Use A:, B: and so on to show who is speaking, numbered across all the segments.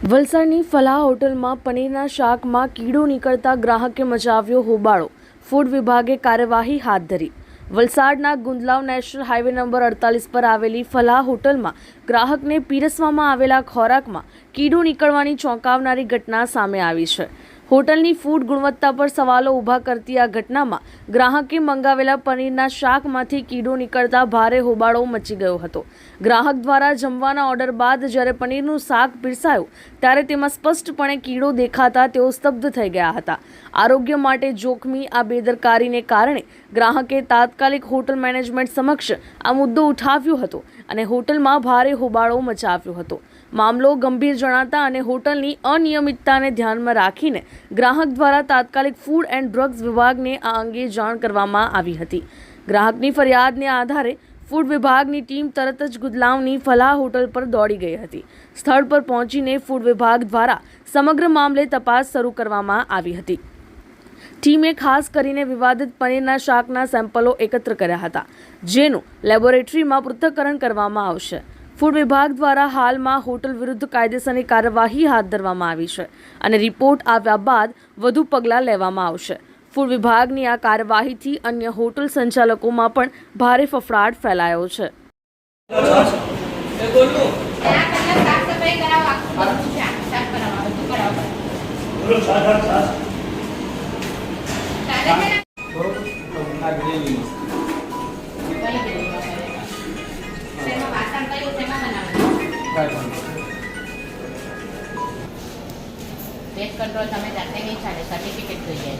A: વલસાડની ફલાહ હોટલમાં પનીરના શાકમાં કીડો નીકળતા ગ્રાહકે મચાવ્યો હોબાળો. ફૂડ વિભાગે કાર્યવાહી હાથ ધરી. વલસાડના ગુંદલાવ નેશનલ હાઈવે નંબર અડતાલીસ પર આવેલી ફલાહ હોટલમાં ગ્રાહકને પીરસવામાં આવેલા ખોરાકમાં કીડો નીકળવાની ચોંકાવનારી ઘટના સામે આવી છે. હોટલની ફૂડ ગુણવત્તા પર સવાલો ઊભા કરતી આ ઘટનામાં ગ્રાહકે મંગાવેલા પનીરના શાકમાંથી કીડો નીકળતા ભારે હોબાળો મચી ગયો હતો. ગ્રાહક દ્વારા જમવાના ઓર્ડર બાદ જ્યારે પનીરનું શાક પીરસાયું, ત્યારે તેમાં સ્પષ્ટપણે કીડો દેખાતા તેઓ સ્તબ્ધ થઈ ગયા હતા. આરોગ્ય માટે જોખમી આ બેદરકારીને કારણે ગ્રાહકે તાત્કાલિક હોટલ મેનેજમેન્ટ સમક્ષ આ મુદ્દો ઉઠાવ્યો હતો અને હોટલમાં ભારે હોબાળો મચાવ્યો હતો. મામલો ગંભીર જણાતા અને હોટલની અનિયમિતતાને ધ્યાનમાં રાખીને ગ્રાહક દ્વારા તાત્કાલિક ફૂડ એન્ડ ડ્રગ્સ વિભાગને આ અંગે જાણ કરવામાં આવી હતી. ગ્રાહકની ફરિયાદને આધારે ફૂડ વિભાગની ટીમ તરત જ ગુદલાવની ફલાહ હોટલ પર દોડી ગઈ હતી. સ્થળ પર પહોંચીને ફૂડ વિભાગ દ્વારા સમગ્ર મામલે તપાસ શરૂ કરવામાં આવી હતી. ટીમે ખાસ કરીને વિવાદિત પનીરના શાકના સેમ્પલો એકત્ર કર્યા હતા, જેનું લેબોરેટરીમાં પૃથ્થકરણ કરવામાં આવશે. ફૂડ વિભાગ દ્વારા હાલમાં હોટલ વિરુદ્ધ કાયદેસરની કાર્યવાહી હાથ ધરવામાં આવી છે અને રિપોર્ટ આવ્યા બાદ વધુ પગલાં લેવામાં આવશે. ફૂડ વિભાગની આ કાર્યવાહીથી અન્ય હોટલ સંચાલકોમાં પણ ભારે ફફડાટ ફેલાયો છે.
B: સાફ પેટ કંટ્રોલ તમે જાતે નહીં ચાલે સર્ટિફિકેટ જોઈએ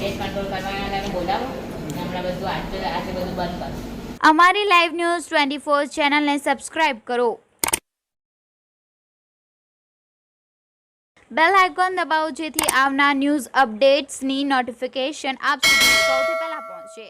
B: પેટ કંટ્રોલ કરવાના તમે બોલાવો. હમણાં બધું આજે આજે બધું બંધ કરો.
C: અમારી લાઈવ ન્યૂઝ ટ્વેન્ટી ફોર ચેનલને સબસ્ક્રાઇબ કરો. બેલ આઇકોન દબાવો જેથી આવનાર ન્યૂઝ અપડેટ્સની નોટિફિકેશન આપ સુધી સૌથી પહેલાં પહોંચે.